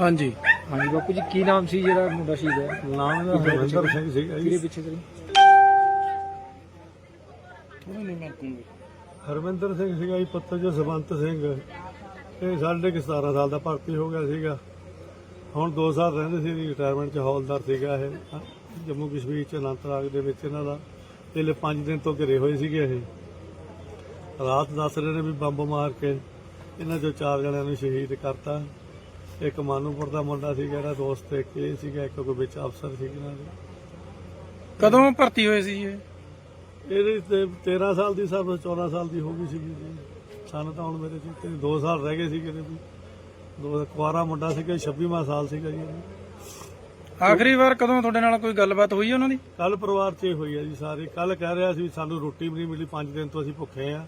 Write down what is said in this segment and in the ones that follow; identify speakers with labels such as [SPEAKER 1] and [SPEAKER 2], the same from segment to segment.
[SPEAKER 1] ਹਾਂਜੀ।
[SPEAKER 2] ਹਾਂਜੀ ਬਾਪੂ ਜੀ ਕੀ ਨਾਮ ਸੀ ਜਿਹੜਾ ਮੁੰਡਾ ਸ਼ਹੀਦ ਹੈ
[SPEAKER 3] ਨਾਮ ਦਾ ਹਰਵਿੰਦਰ ਸਿੰਘ ਸੀਗਾ
[SPEAKER 2] ਕਿਹਦੇ ਪਿੱਛੇ ਕਰੀ?
[SPEAKER 3] ਹਰਵਿੰਦਰ ਸਿੰਘ ਸੀਗਾ ਜੀ ਪੁੱਤਰ ਜੋ ਸਵੰਤ ਸਿੰਘ। ਇਹ ਸਾਡੇ ਕਿ 17 ਸਾਲ ਦਾ ਭਰਤੀ ਹੋ ਗਿਆ ਸੀਗਾ। ਹੁਣ 2 ਸਾਲ ਰਹਿੰਦੇ ਸੀ ਰਿਟਾਇਰਮੈਂਟ ਚ ਹੌਲਦਾਰ ਸੀਗਾ ਇਹ। ਜੰਮੂ ਕਸ਼ਮੀਰ ਚ ਅਨੰਤਨਾਗ ਦੇ ਵਿੱਚ ਇਹਨਾਂ ਦਾ। ਇਹਲੇ 5 ਦਿਨ ਤੋਂ ਘਿਰੇ ਹੋਏ ਸੀਗੇ ਇਹ। ਰਾਤ ਦੱਸ ਰਹੇ ਨੇ ਵੀ ਬੰਬ ਮਾਰ ਕੇ ਇਹਨਾਂ ਚੋਂ ਚਾਰ ਜਣਿਆਂ ਨੂੰ ਸ਼ਹੀਦ ਕਰਤਾ। ਇੱਕ ਮਾਨੂਪੁਰ ਦਾ ਮੁੰਡਾ ਸੀਗਾ ਇਹਦਾ ਦੋਸਤ ਇੱਕ ਇਹ ਸੀਗਾ ਇੱਕ ਕੋਈ ਵਿੱਚ ਅਫਸਰ ਸੀ ਇਹਨਾਂ ਦੇ।
[SPEAKER 1] ਕਦੋਂ ਭਰਤੀ ਹੋਏ ਸੀ ਇਹ?
[SPEAKER 3] ਇਹਦੇ ਤੇ 13 ਸਾਲ ਦੀ ਸਭ 14 ਸਾਲ ਦੀ ਹੋ ਗਈ ਸੀਗੀ ਜੀ। ਸਾਨੂੰ ਤਾਂ ਹੁਣ ਮੇਰੇ ਚ ਤੇ 2 ਸਾਲ ਰਹਿ ਗਏ ਸੀ ਕਿਤੇ ਵੀ ਦੋ ਕੁਆਰਾ ਮੁੰਡਾ ਸੀਗਾ 26ਵਾਂ ਸਾਲ ਸੀਗਾ ਜੀ।
[SPEAKER 1] ਆਖਰੀ ਵਾਰ ਕਦੋਂ ਤੁਹਾਡੇ ਨਾਲ ਕੋਈ ਗੱਲਬਾਤ ਹੋਈ ਉਹਨਾਂ ਦੀ?
[SPEAKER 3] ਕੱਲ ਪਰਿਵਾਰ 'ਚ ਇਹ ਹੋਈ ਆ ਜੀ ਸਾਰੇ। ਕੱਲ ਕਹਿ ਰਿਹਾ ਸੀ ਵੀ ਸਾਨੂੰ ਰੋਟੀ ਵੀ ਨਹੀਂ ਮਿਲੀ 5 ਦਿਨ ਤੋਂ ਅਸੀਂ ਭੁੱਖੇ ਆ।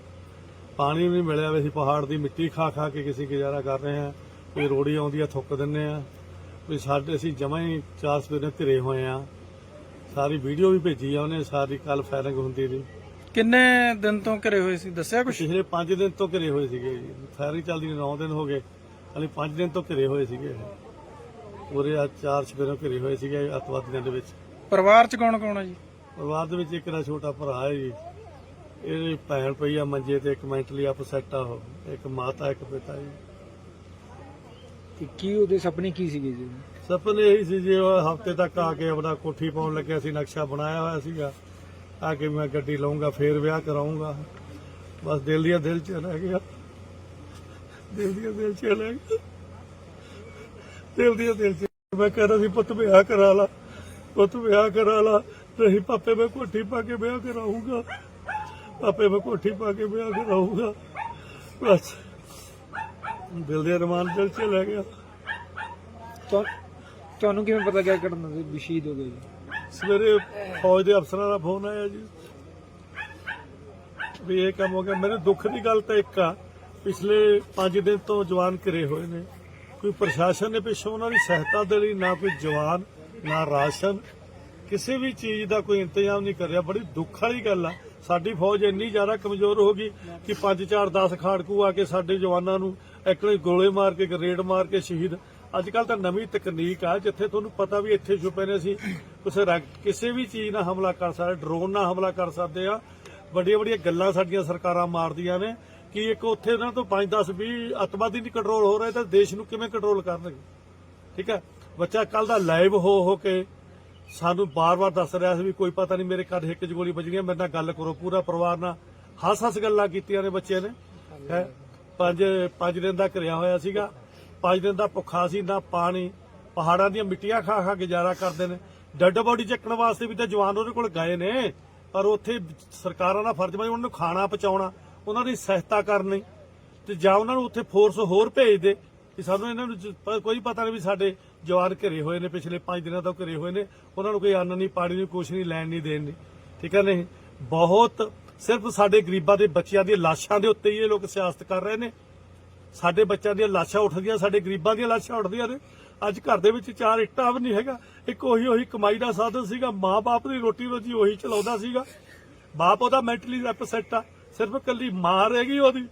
[SPEAKER 3] ਪਾਣੀ ਵੀ ਨਹੀਂ ਮਿਲਿਆ ਵੀ ਅਸੀਂ ਪਹਾੜ ਦੀ ਮਿੱਟੀ ਖਾ ਖਾ ਕੇ ਕਿਸੇ ਗੁਜ਼ਾਰਾ ਕਰ ਰਹੇ ਆ। ਕੋਈ ਰੋੜੀ ਆਉਂਦੀ ਆ ਥੁੱਕ ਦਿੰਨੇ ਆ। ਵੀ ਸਾਡੇ ਅਸੀਂ ਜਮਾਂ ਹੀ ਚਾਰ ਸਵੇਰੇ ਧਿਰੇ ਹੋਏ ਆ। ਸਾਰੀ ਵੀਡੀਓ ਵੀ ਭੇਜੀ ਆ ਉਹਨੇ ਸਾਰੀ ਕੱਲ ਫਾਇਰਿੰਗ ਹੁੰਦੀ ਦੀ
[SPEAKER 1] ਕਿੰਨੇ ਦਿਨ ਤੋਂ ਘਰੇ ਹੋਏ ਸੀ? ਦੱਸਿਆ ਕੁਛ?
[SPEAKER 3] ਪਿਛਲੇ 5 ਦਿਨ ਤੋਂ ਘਿਰੇ ਹੋਏ ਸੀਗੇ ਜੀ। ਫਾਇਰਿੰਗ ਚੱਲਦੀ 9 ਦਿਨ ਹੋ ਗਏ। ਹਾਲੇ 5 ਦਿਨ ਤੋਂ ਘਿਰੇ ਹੋਏ ਸੀਗੇ। ਪੂਰੇ ਆ ਚਾਰ ਸਵੇਰੋਂ ਘਿਰੇ ਹੋਏ ਸੀਗੇ ਅੱਤਵਾਦੀਆਂ ਦੇ ਵਿੱਚ।
[SPEAKER 1] ਪਰਿਵਾਰ ਚ ਕੌਣ ਕੌਣ ਹੈ ਜੀ?
[SPEAKER 3] ਪਰਿਵਾਰ ਦੇ ਵਿੱਚ ਇੱਕ ਦਾ ਛੋਟਾ ਭਰਾ ਹੈ ਜੀ। ਇਹਦੀ ਭੈਣ ਪਈ ਆ ਮੰਜੇ ਤੇ ਇੱਕ ਮੈਂਟਲੀ ਅਪਸੈਟ ਆ ਉਹ। ਇੱਕ ਮਾਤਾ ਇੱਕ ਪਿਤਾ ਜੀ।
[SPEAKER 2] ਕਿ ਕੀ ਉਹਦੇ ਸੁਪਨੇ ਕੀ ਸੀਗੇ ਜੀ?
[SPEAKER 3] ਸੁਪਨੇ ਇਹੀ ਸੀ ਜੀ ਹਫ਼ਤੇ ਤੱਕ ਆ ਕੇ ਆਪਣਾ ਕੋਠੀ ਪਾਉਣ ਲੱਗਿਆ ਸੀ ਨਕਸ਼ਾ ਬਣਾਇਆ ਹੋਇਆ ਸੀਗਾ। ਆ ਕੇ ਮੈਂ ਗੱਡੀ ਲਵਾਂਗਾ ਫੇਰ ਵਿਆਹ ਕਰਾਉਂਗਾ ਬਸ ਦਿਲ ਦੀਆਂ ਦਿਲ ਚ ਰਹਿ ਗਿਆ। ਦਿਲ ਦੀਆਂ ਦਿਲ ਚ ਰਹਿ ਗਿਆ। ਦਿਲ ਦੀਆਂ ਦਿਲ ਚ ਮੈਂ ਕਹਿੰਦਾ ਸੀ, ਪੁੱਤ, ਵਿਆਹ ਕਰਾ ਲਾ। ਪੁੱਤ, ਵਿਆਹ ਕਰਾ ਲਾ। ਨਹੀਂ, ਪਾਪੇ, ਮੈਂ ਕੋਠੀ ਪਾ ਕੇ ਵਿਆਹ ਕਰਾਉਂਗਾ ਪਾਪੇ, ਮੈਂ ਕੋਠੀ ਪਾ ਕੇ ਵਿਆਹ ਕਰਾਉਂਗਾ ਬਸ ਦਿਲ ਦੇ ਅਰਮਾਨ ਦਿਲ ਚ ਲੈ ਗਿਆ।
[SPEAKER 2] ਤੁਹਾ- ਤੁਹਾਨੂੰ ਕਿਵੇਂ ਪਤਾ ਗਿਆ ਘਟਨਾ ਦੇ ਵੀ ਸ਼ਹੀਦ ਹੋ ਗਏ ਜੀ।
[SPEAKER 3] ਸਵੇਰੇ ਫੌਜ ਦੇ ਅਫਸਰਾਂ ਦਾ ਫੋਨ ਆਇਆ ਜੀ। ਵੀ ਇਹ ਕੰਮ ਹੋ ਗਿਆ। ਮੇਰੇ ਦੁੱਖ ਦੀ ਗੱਲ ਤਾਂ ਇੱਕ ਆ ਪਿਛਲੇ 5 ਦਿਨ ਤੋਂ ਜਵਾਨ ਘਿਰੇ ਹੋਏ ਨੇ। ਕੋਈ ਪ੍ਰਸ਼ਾਸਨ ਨੇ ਪਿੱਛੋਂ ਉਹਨਾਂ ਦੀ ਸਹਾਇਤਾ ਦੇ ਲਈ ਨਾ ਕੋਈ ਜਵਾਨ ਨਾ ਰਾਸ਼ਨ ਕਿਸੇ ਵੀ ਚੀਜ਼ ਦਾ ਕੋਈ ਇੰਤਜ਼ਾਮ ਨਹੀਂ ਕਰ ਰਿਹਾ। ਬੜੀ ਦੁੱਖ ਵਾਲੀ ਗੱਲ ਆ। ਸਾਡੀ ਫੌਜ ਇੰਨੀ ਜ਼ਿਆਦਾ ਕਮਜ਼ੋਰ ਹੋ ਗਈ ਕਿ 5 4 10 ਖਾੜਕੂ ਆ ਕੇ ਸਾਡੇ ਜਵਾਨਾਂ ਨੂੰ ਐਕਲੇ ਗੋਲੇ ਮਾਰ ਕੇ ਗਰੇਡ ਮਾਰ ਕੇ ਸ਼ਹੀਦ। ਅੱਜ ਕੱਲ ਤਾਂ ਨਵੀਂ ਤਕਨੀਕ ਆ, ਜਿੱਥੇ ਤੁਹਾਨੂੰ ਪਤਾ ਵੀ ਇੱਥੇ ਛੁਪੇ ਨੇ ਅਸੀਂ। ਕਿਸੇ ਰਾ- ਕਿਸੇ ਵੀ ਚੀਜ਼ ਨਾਲ ਹਮਲਾ ਕਰ ਸਕਦੇ, ਡਰੋਨ ਨਾਲ ਹਮਲਾ ਕਰ ਸਕਦੇ ਆ। ਵੱਡੀਆਂ ਵੱਡੀਆਂ ਗੱਲਾਂ ਸਾਡੀਆਂ ਸਰਕਾਰਾਂ ਮਾਰਦੀਆਂ ਨੇ ਕਿ ਇੱਕ ਉੱਥੇ ਉਹਨਾਂ ਤੋਂ 5 10 20 ਅੱਤਵਾਦੀ ਨਹੀਂ ਕੰਟਰੋਲ ਹੋ ਰਹੇ, ਤਾਂ ਦੇਸ਼ ਨੂੰ ਕਿਵੇਂ ਕੰਟਰੋਲ ਕਰਨਗੇ? ਠੀਕ ਹੈ? ਬੱਚਾ ਕੱਲ ਦਾ ਲਾਈਵ ਹੋ ਹੋ ਕੇ ਸਾਨੂੰ ਬਾਰ-ਬਾਰ ਦੱਸ ਰਿਹਾ ਸੀ ਵੀ ਕੋਈ ਪਤਾ ਨਹੀਂ ਮੇਰੇ ਘਰ ਹਿੱਕ 'ਚ ਗੋਲੀ ਵੱਜਣੀ ਹੈ ਮੇਰੇ ਨਾਲ ਗੱਲ ਕਰੋ, ਪੂਰਾ ਪਰਿਵਾਰ ਨਾਲ। ਹੱਸ-ਹੱਸ ਗੱਲਾਂ ਕੀਤੀਆਂ ਨੇ ਬੱਚੇ ਨੇ। ਹੈ? ਪੰਜ ਪੰਜ ਦਿਨ ਦਾ ਘਿਰਿਆ ਹੋਇਆ ਸੀਗਾ। ਪੰਜ ਦਿਨ ਦਾ ਭੁੱਖਾ ਸੀ, ਨਾ ਪਾਣੀ। ਪਹਾੜਾਂ ਦੀਆਂ ਮਿੱਟੀਆਂ ਖਾ ਖਾ ਗੁਜ਼ਾਰਾ ਕਰਦੇ ਨੇ। ਡੈੱਡ ਬੋਡੀ ਚੱਕਣ ਵਾਸਤੇ ਵੀ ਤਾਂ ਜਵਾਨ ਉਹਦੇ ਕੋਲ ਗਏ ਨੇ। ਪਰ ਉੱਥੇ ਸਰਕਾਰਾਂ ਦਾ ਫਰਜ਼ ਬਣ ਉਹਨਾਂ ਨੂੰ ਖਾਣਾ ਪਹੁੰਚਾਉਣਾ। ਉਹਨਾਂ ਦੀ ਸਹਾਇਤਾ ਕਰਨੀ। ਤੇ ਜਾਂ ਉਹਨਾਂ ਨੂੰ ਉੱਥੇ ਫੋਰਸ ਹੋਰ ਭੇਜ ਦੇ। ਕਿ ਸਾਨੂੰ ਇਹਨਾਂ ਨੂੰ ਜ- ਪ- ਕੋਈ ਪਤਾ ਨਹੀਂ ਵੀ ਸਾਡੇ ਜਵਾਨ ਘਰੇ ਹੋਏ ਨੇ, ਪਿਛਲੇ 5 ਦਿਨਾਂ ਤੋਂ ਘਰੇ ਹੋਏ ਨੇ। ਉਹਨਾਂ ਨੂੰ ਕੋਈ ਅੰਨ ਨਹੀਂ, ਪਾਣੀ ਨਹੀਂ, ਕੁਛ ਨਹੀਂ, ਲੈਣ ਨਹੀਂ, ਦੇਣ ਨਹੀਂ। ਠੀਕ ਹੈ ਨਹੀਂ? ਬਹੁਤ ਸਿਰਫ ਸਾਡੇ ਗਰੀਬਾਂ ਦੇ ਬੱਚਿਆਂ ਦੀਆਂ ਲਾਸ਼ਾਂ ਦੇ ਉੱਤੇ ਹੀ ਇਹ ਲੋਕ ਸਿਆਸਤ ਕਰ ਰਹੇ ਨੇ। ਸਾਡੇ ਬੱਚਿਆਂ ਦੀਆਂ ਲਾਸ਼ਾਂ ਉੱਠਦੀਆਂ ਸਾਡੇ ਗਰੀਬਾਂ ਦੀਆਂ ਲਾਸ਼ਾਂ ਉੱਠਦੀਆਂ ਨੇ। ਅੱਜ ਘਰ ਦੇ ਵਿੱਚ ਚਾਰ ਇੱਟਾਂ ਵੀ ਨਹੀਂ ਹੈਗਾ। ਇੱਕ ਉਹੀ ਉਹੀ ਕਮਾਈ ਦਾ ਸਾਧਨ ਸੀਗਾ। ਮਾਂ-ਬਾਪ ਦੀ ਰੋਟੀ ਰੋਜੀ ਉਹੀ ਚਲਾਉਂਦਾ ਸੀਗਾ। ਬਾਪ ਉਹਦਾ ਮੈਂਟਲੀ ਅਪਸੈਟ ਆ। ਸਿਰਫ ਇਕੱਲੀ ਮਾਂ ਰਹਿ ਗਈ ਉਹਦੀ।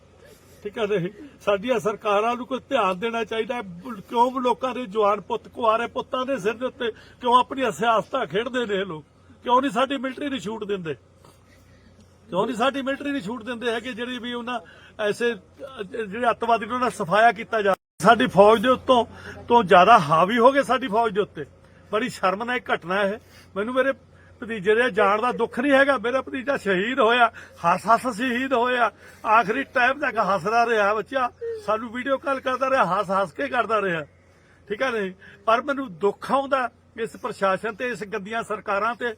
[SPEAKER 3] ਠੀਕ ਹੈ ਨਹੀਂ? ਸਾਡੀਆਂ ਸਰਕਾਰਾਂ ਨੂੰ ਕੋਈ ਧਿਆਨ ਦੇਣਾ ਚਾਹੀਦਾ ਹੈ। ਕਿਉਂ ਲੋਕਾਂ ਦੇ ਜਵਾਨ ਪੁੱਤ ਕੁਆਰੇ ਪੁੱਤਾਂ ਦੇ ਸਿਰ ਦੇ ਉੱਤੇ ਕਿਉਂ ਆਪਣੀਆਂ ਸਿਆਸਤਾਂ ਖੇਡਦੇ ਨੇ ਲੋਕ? ਕਿਉਂ ਨਹੀਂ ਸਾਡੀ ਮਿਲਟਰੀ ਨੂੰ ਛੂਟ ਦਿੰਦੇ? ਕਿਉਂ ਨਹੀਂ ਸਾਡੀ ਮਿਲਟਰੀ ਨੂੰ ਛੂਟ ਦਿੰਦੇ ਹੈਗੇ ਜਿਹੜੀ ਵੀ ਉਹਨਾਂ ਐਸੇ ਜਿਹੜੇ ਅੱਤਵਾਦੀ ਨੂੰ ਉਹਨਾਂ ਸਫਾਇਆ ਕੀਤਾ ਜਾ ਸਾਡੀ ਫੌਜ ਦੇ ਉੱਤੋਂ ਤੋਂ ਜ਼ਿਆਦਾ ਹਾਵੀ ਹੋ ਗਏ ਸਾਡੀ ਫੌਜ ਦੇ ਉੱਤੇ। ਬੜੀ ਸ਼ਰਮਨਾਕ ਘਟਨਾ ਹੈ ਮੈਨੂੰ ਮੇਰੇ ਭਤੀਜੇ ਦੇ ਜਾਣ ਦਾ ਦੁੱਖ ਨਹੀਂ ਹੈਗਾ। ਮੇਰਾ ਭਤੀਜਾ ਸ਼ਹੀਦ ਹੋਇਆ। ਹੱਸ ਹੱਸ ਸ਼ਹੀਦ ਹੋਇਆ। ਆਖਰੀ ਟਾਈਮ ਤੱਕ ਹੱਸਦਾ ਰਿਹਾ ਬੱਚਾ। ਸਾਨੂੰ ਵੀਡੀਓ ਕਾਲ ਕਰਦਾ ਰਿਹਾ, ਹੱਸ ਹੱਸ ਕੇ ਕਰਦਾ ਰਿਹਾ। ਠੀਕ ਹੈ ਨਹੀਂ? ਪਰ ਮੈਨੂੰ ਦੁੱਖ ਆਉਂਦਾ ਇਸ ਪ੍ਰਸ਼ਾਸਨ ਤੇ, ਇਸ ਗੱਦੀਆਂ ਸਰਕਾਰਾਂ ਤੇ।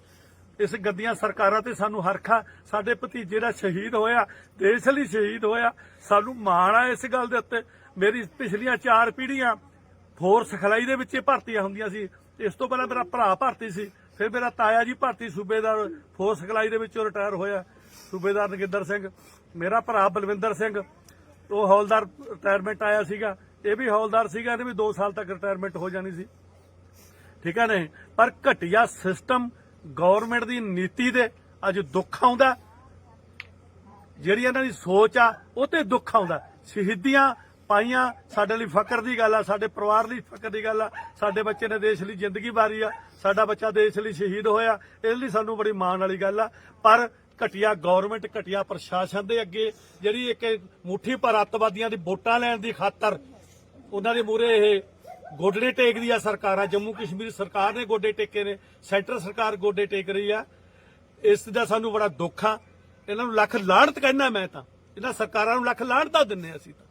[SPEAKER 3] ਇਸ ਗੱਦੀਆਂ ਸਰਕਾਰਾਂ ਤੇ ਸਾਨੂੰ ਹਰਖਾ ਸਾਡੇ ਭਤੀਜੇ ਦਾ ਸ਼ਹੀਦ ਹੋਇਆ। ਦੇਸ਼ ਲਈ ਸ਼ਹੀਦ ਹੋਇਆ। ਸਾਨੂੰ ਮਾਣ ਆ ਇਸ ਗੱਲ ਦੇ ਉੱਤੇ। ਮੇਰੀ ਪਿਛਲੀਆਂ ਚਾਰ ਪੀੜ੍ਹੀਆਂ ਫੋਰਸ ਸਿਖਲਾਈ ਦੇ ਵਿੱਚ ਭਰਤੀਆਂ ਹੁੰਦੀਆਂ ਸੀ। ਇਸ ਤੋਂ ਪਹਿਲਾਂ ਮੇਰਾ ਭਰਾ ਭਰਤੀ ਸੀ। ਫਿਰ ਮੇਰਾ ਤਾਇਆ ਜੀ ਭਾਰਤੀ ਸੂਬੇਦਾਰ ਫੋਰਸ ਸਿਖਲਾਈ ਦੇ ਵਿੱਚੋਂ ਰਿਟਾਇਰ ਹੋਇਆ, ਸੂਬੇਦਾਰ ਨਗਿੰਦਰ ਸਿੰਘ। ਮੇਰਾ ਭਰਾ ਬਲਵਿੰਦਰ ਸਿੰਘ, ਉਹ ਹੌਲਦਾਰ ਰਿਟਾਇਰਮੈਂਟ ਆਇਆ ਸੀਗਾ। ਇਹ ਵੀ ਹੌਲਦਾਰ ਸੀਗਾ ਇਹਦੇ ਵੀ 2 ਸਾਲ ਤੱਕ ਰਿਟਾਇਰਮੈਂਟ ਹੋ ਜਾਣੀ ਸੀ। ਠੀਕ ਹੈ ਨਹੀਂ? ਪਰ ਘਟੀਆ ਸਿਸਟਮ ਗਵਰਨਮੈਂਟ ਦੀ ਨੀਤੀ ਦੇ ਅੱਜ ਦੁੱਖ ਆਉਂਦਾ। ਜਿਹੜੀ ਇਹਨਾਂ ਦੀ ਸੋਚ ਆ, ਉਹ ਤੇ ਦੁੱਖ ਆਉਂਦਾ। ਸ਼ਹੀਦੀਆਂ ਪਾਈਆਂ, ਸਾਡੇ ਲਈ ਫਕਰ ਦੀ ਗੱਲ ਆ, ਸਾਡੇ ਪਰਿਵਾਰ ਲਈ ਫਕਰ ਦੀ ਗੱਲ ਆ, ਸਾਡੇ ਬੱਚੇ ਨੇ ਦੇਸ਼ ਲਈ ਜ਼ਿੰਦਗੀ ਵਾਰੀ ਆ, ਸਾਡਾ ਬੱਚਾ ਦੇਸ਼ ਲਈ ਸ਼ਹੀਦ ਹੋਇਆ ਇਸ ਲਈ ਸਾਨੂੰ ਬੜੀ ਮਾਣ ਵਾਲੀ ਗੱਲ ਆ। ਪਰ ਘਟੀਆ ਗਵਰਨਮੈਂਟ ਘਟੀਆ ਪ੍ਰਸ਼ਾਸਨ ਦੇ ਅੱਗੇ ਜਿਹੜੀ ਇੱਕ ਮੁੱਠੀ ਭਰ ਅੱਤਵਾਦੀਆਂ ਦੀ ਵੋਟਾਂ ਲੈਣ ਦੀ ਖਾਤਰ ਉਹਨਾਂ ਦੇ ਮੂਹਰੇ ਇਹ ਗੋਡੇ ਟੇਕਦੀ ਆ ਸਰਕਾਰਾਂ ਜੰਮੂ ਕਸ਼ਮੀਰ ਸਰਕਾਰ ਨੇ ਗੋਡੇ ਟੇਕੇ ਨੇ, ਸੈਂਟਰ ਸਰਕਾਰ ਗੋਡੇ ਟੇਕ ਰਹੀ ਆ। ਇਸ ਦਾ ਸਾਨੂੰ ਬੜਾ ਦੁੱਖ ਆ। ਇਹਨਾਂ ਨੂੰ ਲੱਖ ਲਾਹਣਤ ਕਹਿਣਾ ਮੈਂ ਤਾਂ। ਇਹਨਾਂ ਸਰਕਾਰਾਂ ਨੂੰ ਲੱਖ ਲਾਹਣਤਾਂ ਦਿੰਨੇ ਅਸੀਂ ਤਾਂ।